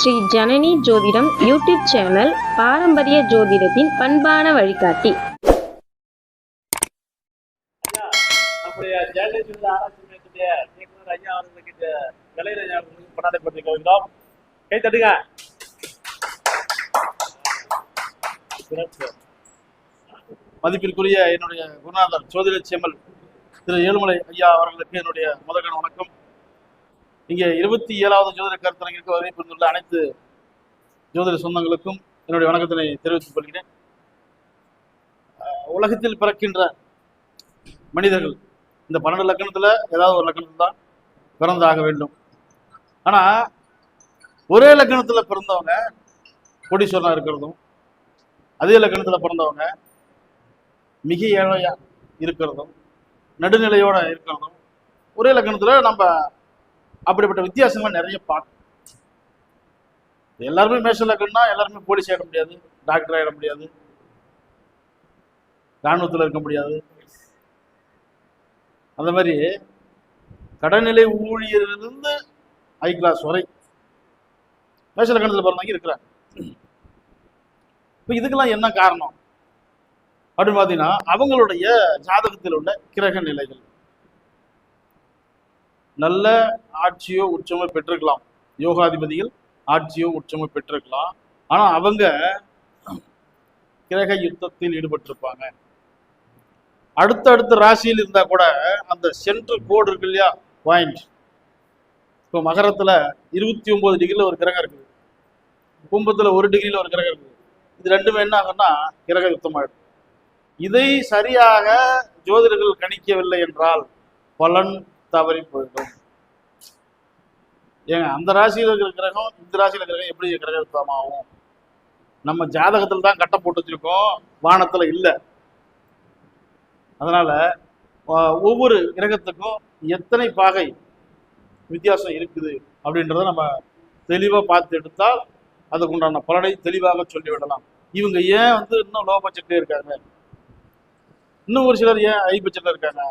ஸ்ரீ ஜனனி ஜோதிடம் YouTube channel பாரம்பரிய ஜோதிடத்தின் பண்பான வழிகாட்டி. மதிப்பிற்குரிய என்னுடைய குருநாதர் ஜோதிட சேமல் திரு ஏழுமலை ஐயா அவர்களுக்கு என்னுடைய முதற்கண வணக்கம். இங்கே இருபத்தி ஏழாவது ஜோதிட கருத்தரங்கிற்கு வருகை புரிந்துள்ள அனைத்து ஜோதிட சொந்தங்களுக்கும் என்னுடைய வணக்கத்தினை தெரிவித்துக் கொள்கிறேன். உலகத்தில் பிறக்கின்ற மனிதர்கள் இந்த பன்னெண்டு லக்கணத்துல ஏதாவது ஒரு லக்கணத்தில் தான் பிறந்தாக வேண்டும். ஆனா ஒரே லக்கணத்துல பிறந்தவங்க கோடீஸ்வரனா இருக்கிறதும் அதே லக்கணத்துல பிறந்தவங்க மிக ஏழையா இருக்கிறதும் நடுநிலையோட இருக்கிறதும் ஒரே லக்கணத்துல நம்ம அப்படிப்பட்ட வித்தியாசங்கள் நிறைய பார்க்கணும். எல்லாருமே மேஷ லக்கணம்னா எல்லாருமே போலீஸ் ஆயிட முடியாது டாக்டர் ஆயிட முடியாது இராணுவத்தில் இருக்க முடியாது. அந்த மாதிரி கடநிலை ஊழியரிலிருந்து ஹை கிளாஸ் வரை மேஷ லக்கணத்தில் பிறந்தவங்க இருக்கிறாங்க. இப்போ இதுக்கெல்லாம் என்ன காரணம்? அப்படின்னு பார்த்தீங்கன்னா அவங்களுடைய ஜாதகத்தில் உள்ள கிரக நிலைகள். நல்ல ஆட்சியோ உச்சமோ பெற்றிருக்கலாம். யோகாதிபதிகள் ஆட்சியோ உச்சமோ பெற்றிருக்கலாம். ஆனா அவங்க கிரக யுத்தத்தில் ஈடுபட்டிருப்பாங்க. அடுத்தடுத்த ராசியில் இருந்தா கூட அந்த சென்ட்ரல் கோடு இருக்கு இல்லையா? பாயிண்ட் இப்போ மகரத்துல இருபத்தி ஒன்பது டிகிரில ஒரு கிரகம் இருக்குது. கும்பத்தில் ஒரு டிகிரில ஒரு கிரகம் இருக்குது. இது ரெண்டுமே என்ன ஆகும்னா கிரக யுத்தமாயிடும். இதை சரியாக ஜோதிடர்கள் கணிக்கவில்லை என்றால் பலன் தவறி போயிடும். ஏங்க அந்த ராசியில் இருக்கிற கிரகம் இந்த ராசியில் இருக்கிற கிரகம் எப்படி கிரக நம்ம ஜாதகத்தில் தான் கட்ட போட்டு வச்சிருக்கோம் வானத்துல இல்லை. அதனால ஒவ்வொரு கிரகத்துக்கும் எத்தனை பாகை வித்தியாசம் இருக்குது அப்படின்றத நம்ம தெளிவாக பார்த்து எடுத்தால் அதுக்கு உண்டான பலனை தெளிவாக சொல்லிவிடலாம். இவங்க ஏன் வந்து இன்னும் லோ பட்ஜெட்லேயே இருக்காங்க? இன்னும் ஒரு சிலர் ஏன் ஹை பட்ஜெட்டில் இருக்காங்க?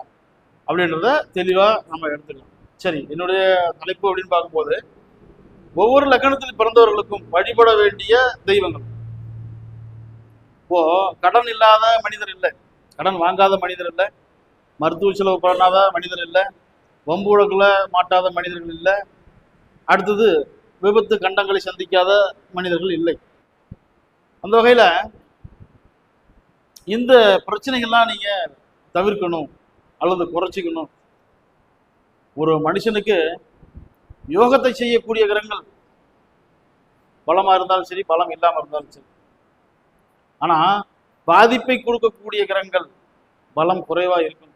அப்படின்றத தெளிவாக நம்ம எடுத்துக்கலாம். சரி என்னுடைய தலைப்பு அப்படின்னு பார்க்கும்போது ஒவ்வொரு லக்கணத்தில் பிறந்தவர்களுக்கும் வழிபட வேண்டிய தெய்வங்கள். இப்போ கடன் இல்லாத மனிதர் இல்லை. கடன் வாங்காத மனிதர் இல்லை. மருத்துவ செலவு பண்ணாத மனிதர் இல்லை. வம்பு மாட்டாத மனிதர்கள் இல்லை. அடுத்தது விபத்து கண்டங்களை சந்திக்காத மனிதர்கள் இல்லை. அந்த வகையில் இந்த பிரச்சனைகள்லாம் நீங்கள் தவிர்க்கணும். அல்லது குறைச்சிக்கணும். ஒரு மனுஷனுக்கு யோகத்தை செய்யக்கூடிய கிரகங்கள் பலமா இருந்தாலும் சரி பலம் இல்லாம இருந்தாலும் சரி. ஆனா பாதிப்பை கொடுக்கக்கூடிய கிரகங்கள் பலம் குறைவாக இருக்கும்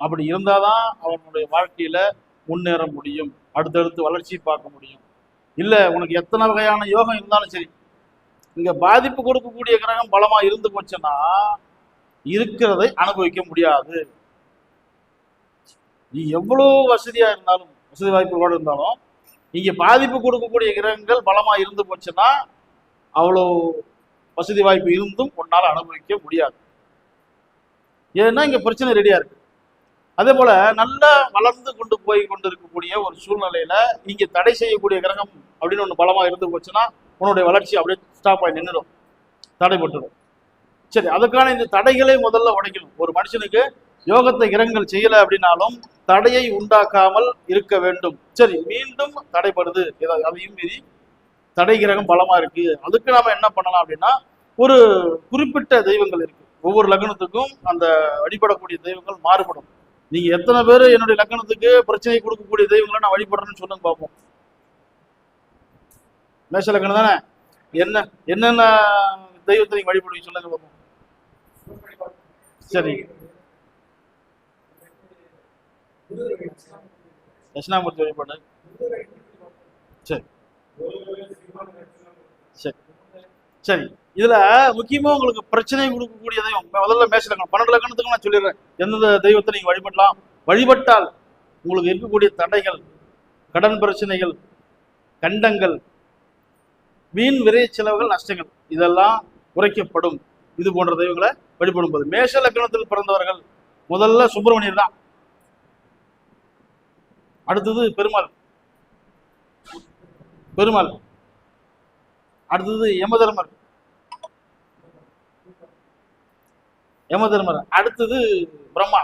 அப்படி இருந்தால் தான் அவனுடைய வாழ்க்கையில் முன்னேற முடியும். அடுத்தடுத்து வளர்ச்சி பார்க்க முடியும். இல்லை உனக்கு எத்தனை வகையான யோகம் இருந்தாலும் சரி இங்கே பாதிப்பு கொடுக்கக்கூடிய கிரகம் பலமாக இருந்து போச்சுன்னா இருக்கிறதை அனுபவிக்க முடியாது. நீ எவ்வளோ வசதியாக இருந்தாலும் வசதி வாய்ப்புகளோடு இருந்தாலும் இங்கே பாதிப்பு கொடுக்கக்கூடிய கிரகங்கள் பலமாக இருந்து போச்சுன்னா அவ்வளோ வசதி வாய்ப்பு இருந்தும் உன்னால் அனுபவிக்க முடியாது. ஏன்னா இங்கே பிரச்சனை ரெடியாக இருக்கு. அதே போல நல்லா வளர்ந்து கொண்டு போய் கொண்டு இருக்கக்கூடிய ஒரு சூழ்நிலையில இங்கே தடை செய்யக்கூடிய கிரகம் அப்படின்னு ஒன்று பலமாக இருந்து போச்சுன்னா உன்னுடைய வளர்ச்சி அப்படியே ஸ்டாப் ஆகி நின்றுடும். தடைப்பட்டுடும் சரி அதுக்கான இந்த தடைகளை முதல்ல உடைக்கணும். ஒரு மனுஷனுக்கு யோகத்தை கிரகங்கள் செய்யல அப்படின்னாலும் தடையை உண்டாக்காமல் இருக்க வேண்டும். சரி மீண்டும் தடைப்படுது அதையும் மீறி தடை கிரகம் பலமா இருக்கு. அதுக்கு நாம என்ன பண்ணலாம் அப்படின்னா ஒரு குறிப்பிட்ட தெய்வங்கள் இருக்கு. ஒவ்வொரு லக்னத்துக்கும் அந்த வழிபடக்கூடிய தெய்வங்கள் மாறுபடும். நீங்க எத்தனை பேர் என்னுடைய லக்னத்துக்கு பிரச்சனை கொடுக்கக்கூடிய தெய்வங்களை நான் வழிபடுறேன்னு சொல்லுங்க பார்ப்போம் மேஷ லக்னம் தானே? என்ன என்னென்ன தெய்வத்தை நீங்க வழிபடுவீங்க சொல்லுங்க பார்ப்போம் சரி. தட்சிணாமூர்த்தி வழிபாடு சரி. சரி. சரி. இதுல முக்கியமா உங்களுக்கு பிரச்சனை கொடுக்கக்கூடியதை முதல்ல மேஷ பன்னெண்டு லக்கணத்துக்கு நான் சொல்லிடுறேன். எந்தெந்த தெய்வத்தை நீங்க வழிபடலாம்? வழிபட்டால் உங்களுக்கு இருக்கக்கூடிய தடைகள் கடன் பிரச்சனைகள் கண்டங்கள் வீண் விரை செலவுகள் நஷ்டங்கள் இதெல்லாம் குறைக்கப்படும். இது போன்ற தெய்வங்களை வழிபடும் போது மேஷ லக்கணத்தில் பிறந்தவர்கள் முதல்ல சுப்பிரமணியர் தான். அடுத்தது பெருமாள். பெருமாள். அடுத்தது யமதர்மர். யமதர்மர். அடுத்தது பிரம்மா.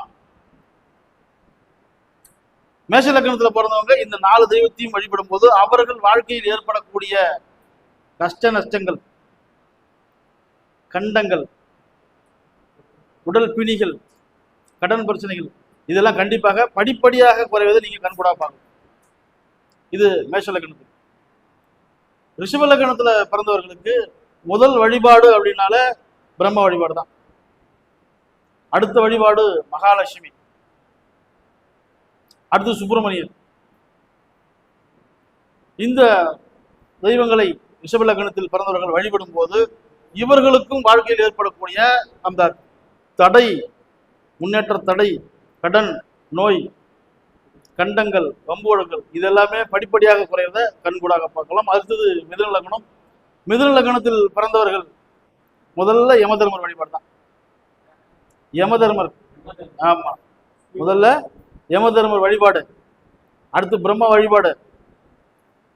மேஷ லக்னத்துல பிறந்தவங்க இந்த நாலு தெய்வத்தையும் வழிபடும் போது அவர்கள் வாழ்க்கையில் ஏற்படக்கூடிய கஷ்ட நஷ்டங்கள் கண்டங்கள் உடல் பிணிகள் கடன் பிரச்சனைகள் இதெல்லாம் கண்டிப்பாக படிப்படியாக குறைவதை நீங்க கண்கூடா பார்க்கணும். இது மேஷ லக்னத்துக்கு ரிஷப லக்னத்துல பிறந்தவர்களுக்கு முதல் வழிபாடு அப்படின்னால பிரம்ம வழிபாடு தான். அடுத்த வழிபாடு மகாலட்சுமி. அடுத்து சுப்பிரமணியன். இந்த தெய்வங்களை ரிஷப லக்னத்தில் பிறந்தவர்கள் வழிபடும் போது இவர்களுக்கும் வாழ்க்கையில் ஏற்படக்கூடிய அந்த தடை முன்னேற்ற தடை கடன் நோய் கண்டங்கள் வம்புவழங்கள் இதெல்லாமே படிப்படியாக குறையிறத கண்கூடாக பார்க்கலாம். அடுத்தது மிதுன லக்னம். மிதுன லக்னத்தில் பிறந்தவர்கள் முதல்ல யமதர்மர் வழிபாடு தான். யமதர்மர். ஆமா. முதல்ல யமதர்மர் வழிபாடு. அடுத்து பிரம்ம வழிபாடு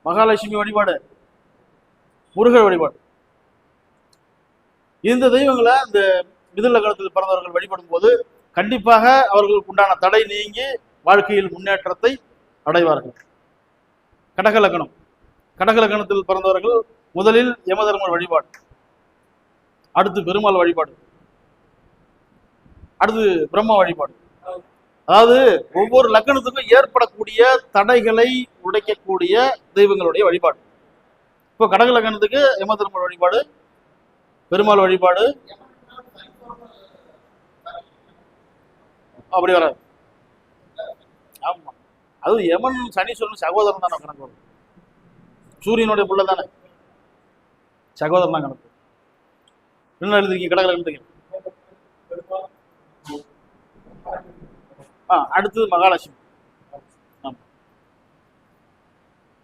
மகாலட்சுமி வழிபாடு முருகர் வழிபாடு. இந்த தெய்வங்களை இந்த மிதுன லக்னத்தில் பிறந்தவர்கள் வழிபடும் போது கண்டிப்பாக அவர்களுக்கு உண்டான தடை நீங்கி வாழ்க்கையில் முன்னேற்றத்தை அடைவார்கள். கடக லக்னம் கடக லக்னத்தில் பிறந்தவர்கள் முதலில் யமதர்மர் வழிபாடு. அடுத்து பெருமாள் வழிபாடு. அடுத்து பிரம்ம வழிபாடு. அதாவது ஒவ்வொரு லக்னத்துக்கும் ஏற்படக்கூடிய தடைகளை உடைக்கக்கூடிய தெய்வங்களுடைய வழிபாடு. இப்போ கடக லக்னத்துக்கு யமதர்மர் வழிபாடு பெருமாள் வழிபாடு அப்படி வராது. ஆமா. அது யமன் சனீஸ்வரன் சகோதரன் தானே கணக்கு வரும். சூரியனுடைய புள்ள தானே. சகோதரன் தான் கணக்கு என்ன எழுதிருக்கீங்க? கடற்கரை எழுதுங்க ஆ அடுத்தது மகாலட்சுமி. ஆமா.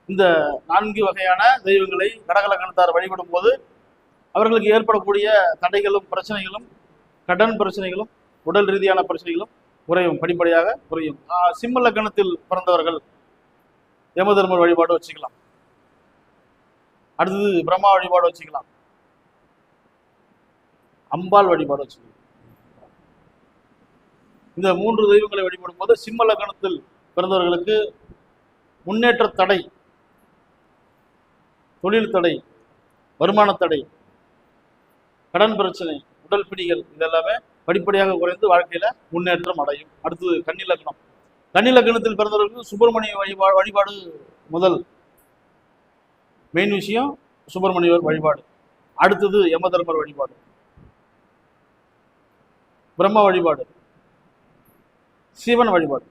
இந்த நான்கு வகையான தெய்வங்களை கடகலக்கணத்தார் வழிபடும் போது அவர்களுக்கு ஏற்படக்கூடிய தடைகளும் பிரச்சனைகளும் கடன் பிரச்சனைகளும் உடல் ரீதியான பிரச்சனைகளும் குறையும் படிப்படியாக குறையும் சிம்ம லக்னத்தில் பிறந்தவர்கள் யமதர்மர் வழிபாடு வச்சுக்கலாம். அடுத்தது பிரம்மா வழிபாடு வச்சுக்கலாம். அம்பாள் வழிபாடு வச்சுக்கலாம். இந்த மூன்று தெய்வங்களை வழிபடும் போது சிம்ம லக்னத்தில் பிறந்தவர்களுக்கு முன்னேற்ற தடை தொழில் தடை வருமான தடை கடன் பிரச்சனை உடல் பிடிகள் இதெல்லாமே படிப்படியாக குறைந்து வாழ்க்கையில முன்னேற்றம் அடையும். அடுத்தது கன்னி லக்னம். கன்னி லக்னத்தில் பிறந்தவர்களுக்கு சுப்பிரமணிய வழிபாடு வழிபாடு முதல். மெயின் விஷயம் சுப்பிரமணியர் வழிபாடு. அடுத்தது யமதர்மர் வழிபாடு. பிரம்ம வழிபாடு. சிவன் வழிபாடு.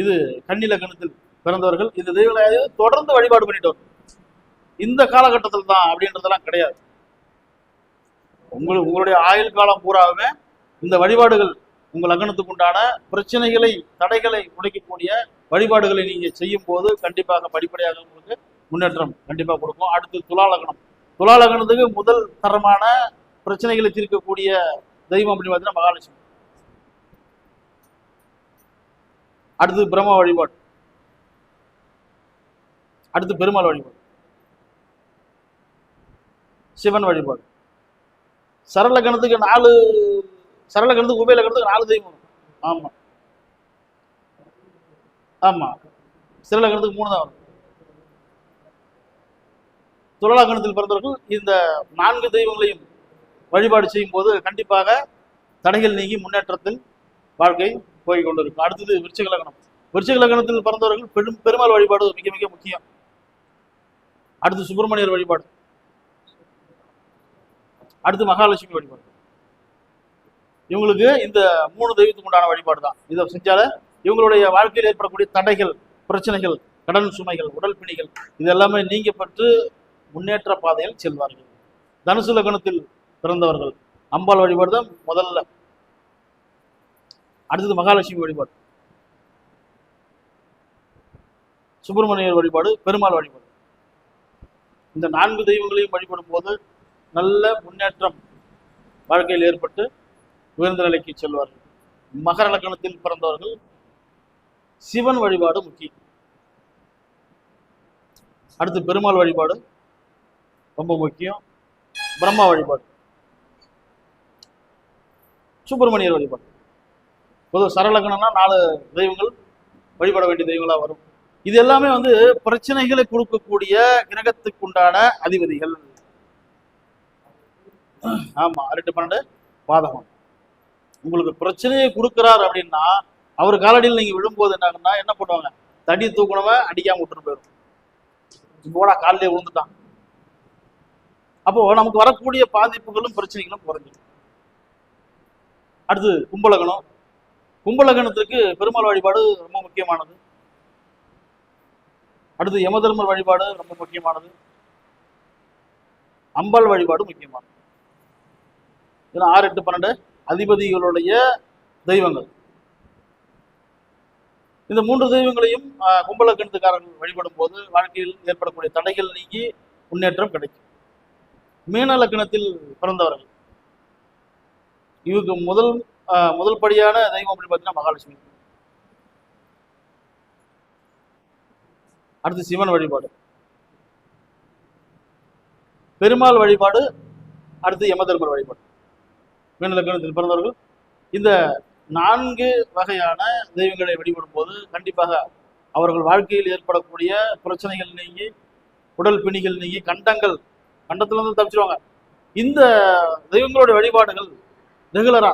இது கன்னி லக்னத்தில் பிறந்தவர்கள். இந்த தெய்வங்களை தொடர்ந்து வழிபாடு பண்ணிட்டு வரும் இந்த காலகட்டத்தில் தான் அப்படின்றதெல்லாம் கிடையாது. உங்களுக்கு உங்களுடைய ஆயுள் காலம் பூராவுமே இந்த வழிபாடுகள் உங்க லக்னத்துக்கு உண்டான பிரச்சனைகளை தடைகளை உடைக்கக்கூடிய வழிபாடுகளை நீங்க செய்யும் போது கண்டிப்பாக படிப்படியாக உங்களுக்கு முன்னேற்றம் கண்டிப்பா கொடுக்கும். அடுத்து துலா லக்னம் துலா லக்னத்துக்கு முதல் தரமான பிரச்சனைகளை தீர்க்கக்கூடிய தெய்வம் அப்படின்னு பார்த்தீங்கன்னா மகாலட்சுமி. அடுத்து பிரம்ம வழிபாடு. அடுத்து பெருமாள் வழிபாடு. சிவன் வழிபாடு. சரள கணத்துக்கு நாலு சரள கணத்துக்கு உபய லக்கணத்துக்கு நாலு தெய்வம் ஆமா. ஆமா. சிரள கணத்துக்கு மூணு தான் வரும். துலா கணத்தில் பிறந்தவர்கள் இந்த நான்கு தெய்வங்களையும் வழிபாடு செய்யும் போது கண்டிப்பாக தடைகள் நீங்கி முன்னேற்றத்தில் வாழ்க்கை போய் கொண்டிருக்கும். அடுத்தது விருச்சிக லக்னம் விருச்சிக லக்னத்தில் பிறந்தவர்கள் பெரும் பெருமாள் வழிபாடு மிக மிக முக்கியம். அடுத்து சுப்பிரமணியர் வழிபாடு. அடுத்து மகாலட்சுமி வழிபாடு. இவங்களுக்கு இந்த மூணு தெய்வத்துக்கு உண்டான வழிபாடு தான் இதை செஞ்சால இவங்களுடைய வாழ்க்கையில் ஏற்படக்கூடிய தடைகள் பிரச்சனைகள் கடன் சுமைகள் உடல் பிணிகள் இதெல்லாமே நீங்கப்பட்டு முன்னேற்ற பாதையில் செல்வார்கள். தனுசு லக்னத்தில் பிறந்தவர்கள். அம்பாள் வழிபாடு தான் முதல்ல. அடுத்தது மகாலட்சுமி வழிபாடு. சுப்பிரமணியர் வழிபாடு பெருமாள் வழிபாடு. இந்த நான்கு தெய்வங்களையும் வழிபடும் போது நல்ல முன்னேற்றம் வாழ்க்கையில் ஏற்பட்டு உயர்ந்த நிலைக்கு செல்வார்கள். மகர லக்கணத்தில் பிறந்தவர்கள் சிவன் வழிபாடு முக்கியம். அடுத்து பெருமாள் வழிபாடு ரொம்ப முக்கியம். பிரம்மா வழிபாடு. சுப்பிரமணியர் வழிபாடு. பொது சரலக்கணம்னா நாலு தெய்வங்கள் வழிபட வேண்டிய தெய்வங்களா வரும். இது எல்லாமே வந்து பிரச்சனைகளை கொடுக்கக்கூடிய கிரகத்துக்கு உண்டான அதிபதிகள். ஆமா ரெண்டு பன்னெண்டு பாதகம். உங்களுக்கு பிரச்சனையை கொடுக்குறாரு அப்படின்னா அவர் காலடியில் நீங்க விழும்போது என்ன ஆகும்னா என்ன பண்ணுவாங்க? தடி தூக்கணவன் அடிக்காம விட்டுட்டு போயிடும். போடா காலிலே விழுந்துட்டான். அப்போ நமக்கு வரக்கூடிய பாதிப்புகளும் பிரச்சனைகளும் குறைஞ்சிடும். அடுத்து கும்பலகணம் கும்பலகணத்துக்கு பெருமாள் வழிபாடு ரொம்ப முக்கியமானது. அடுத்து யமதர்மர் வழிபாடு ரொம்ப முக்கியமானது. அம்பாள் வழிபாடு முக்கியமானது. ஆறு எட்டு பன்னெண்டு. அதிபதிகளுடைய தெய்வங்கள். இந்த மூன்று தெய்வங்களையும் ஆஹ், கும்பலக்கணத்துக்காரர்கள் வழிபடும் போது வாழ்க்கையில் ஏற்படக்கூடிய தடைகள் நீங்கி முன்னேற்றம் கிடைக்கும். மீன லக்கணத்தில் பிறந்தவர்கள். இவருக்கு முதல் ஆஹ், முதல் படியான தெய்வம் அப்படின்னு பார்த்தீங்கன்னா மகாலட்சுமி. அடுத்து சிவன் வழிபாடு. பெருமாள் வழிபாடு அடுத்து யமதர்மர் வழிபாடு. மீனலக்கணத்தில் பிறந்தவர்கள் இந்த நான்கு வகையான தெய்வங்களை வழிபடும் போது கண்டிப்பாக அவர்கள் வாழ்க்கையில் ஏற்படக்கூடிய பிரச்சனைகள் நீங்கி உடல் பிணிகள் நீங்கி கண்டங்கள் கண்டத்துல இருந்து தப்பிச்சிருவாங்க. இந்த தெய்வங்களுடைய வழிபாடுகள் ரெகுலரா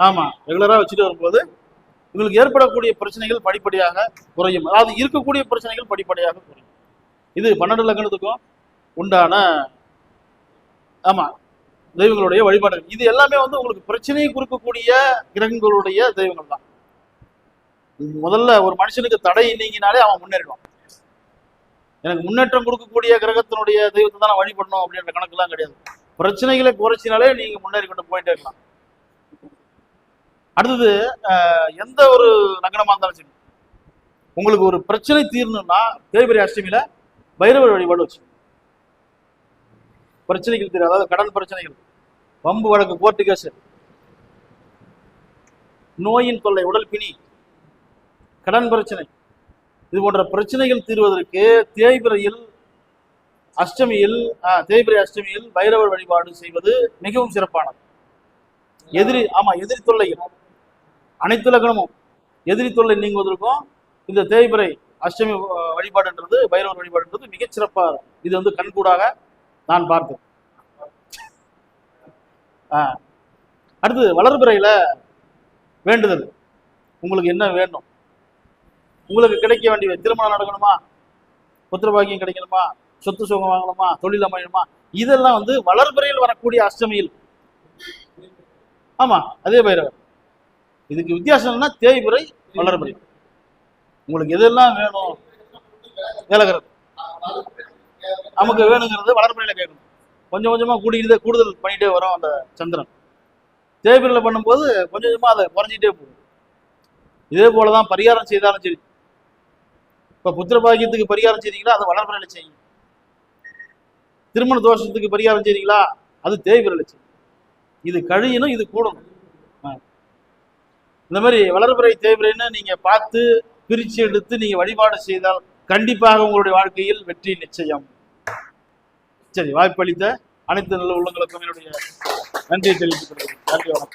ஆமா ரெகுலரா வச்சுட்டு வரும்போது இவங்களுக்கு ஏற்படக்கூடிய பிரச்சனைகள் படிப்படியாக குறையும். அதாவது இருக்கக்கூடிய பிரச்சனைகள் படிப்படியாக குறையும். இது பன்னெண்டு லக்னத்துக்கும் உண்டான ஆமா தெய்வங்களுடைய வழிபாடுகள். இது எல்லாமே வந்து உங்களுக்கு பிரச்சனையை கொடுக்கக்கூடிய கிரகங்களுடைய தெய்வங்கள் தான். முதல்ல ஒரு மனுஷனுக்கு தடை நீங்கினாலே அவன் முன்னேறிடுவான். எனக்கு முன்னேற்றம் கொடுக்கக்கூடிய கிரகத்தினுடைய தெய்வத்தை தான் நான் வழிபடணும் அப்படின்ற கணக்குலாம் கிடையாது. பிரச்சனைகளை குறைச்சினாலே நீங்க முன்னேறி கொண்டு போயிட்டே இருக்கலாம். அடுத்தது அஹ், எந்த ஒரு நகனமா இருந்தாலும் சரி உங்களுக்கு ஒரு பிரச்சனை தீரணும்னா தேய்பிரி அஷ்டமியில பைரவர் வழிபாடு வச்சு பிரச்சனைகள் தெரியும் அதாவது கடன் பிரச்சனைகள். வம்பு வழக்கு கோர்ட்டு கேஸ் நோயின் தொல்லை உடல் பிணி கடன் பிரச்சனை. இது போன்ற பிரச்சனைகள் தீர்வதற்கு தேய்பிரையில் அஷ்டமியில் தேய்பிரை அஷ்டமியில் பைரவர் வழிபாடு செய்வது மிகவும் சிறப்பானது. எதிரி ஆமா எதிரி தொல்லைகள் அனைத்து லக்னமும் எதிரி தொல்லை நீங்குவதற்கும் இந்த தேய்பிரை அஷ்டமி வழிபாடுன்றது பைரவர் வழிபாடுன்றது மிகச் சிறப்பா இது வந்து கண்கூடாக நான் பார்த்தேன். ஆஹ். அடுத்து வளர்பிறையில் வேண்டுதல். உங்களுக்கு என்ன வேண்டும் உங்களுக்கு கிடைக்க வேண்டிய திருமணம் நடக்கணுமா? புத்திரபாகியம் கிடைக்கணுமா? சொத்து சுகம் வாங்கணுமா? தொழில் அமையணுமா? இதெல்லாம் வந்து வளர்பிறையில் வரக்கூடிய அஷ்டமியில். ஆமா அதே பைரவர். இதுக்கு வித்தியாசம் என்னன்னா தேய்பிறை வளர்பிறை உங்களுக்கு எதெல்லாம் வேணும்? விலகிறது நமக்கு வேணுங்கிறது வளர்பிறையில கேட்கணும். கொஞ்சம் கொஞ்சமா கூடிக்கிட்டு கூடுதல் பண்ணிட்டே வரும் அந்த சந்திரன். தேய்பிறையில பண்ணும்போது கொஞ்சம் கொஞ்சமா அதை குறைஞ்சிட்டே போகும். இதே போலதான் பரிகாரம் செய்தாலும் சரி. இப்ப புத்திர பாக்கியத்துக்கு பரிகாரம் செய்தீங்களா? அது வளர்பிறையில செய்யுங்க திருமண தோஷத்துக்கு பரிகாரம் செய்தீங்களா? அது தேய்பிறையில செய்யும். இது கழியணும் இது கூடணும். இந்த மாதிரி வளர்பிறை தேய்பிறைன்னு நீங்க பார்த்து பிரிச்சு எடுத்து நீங்க வழிபாடு செய்தால் கண்டிப்பாக உங்களுடைய வாழ்க்கையில் வெற்றி நிச்சயம். சரி வாய்ப்பளித்த அனைத்து நல்ல உள்ளங்களுக்கும் என்னுடைய நன்றியை தெரிவித்துக் கொள்கிறேன். நன்றி வணக்கம்.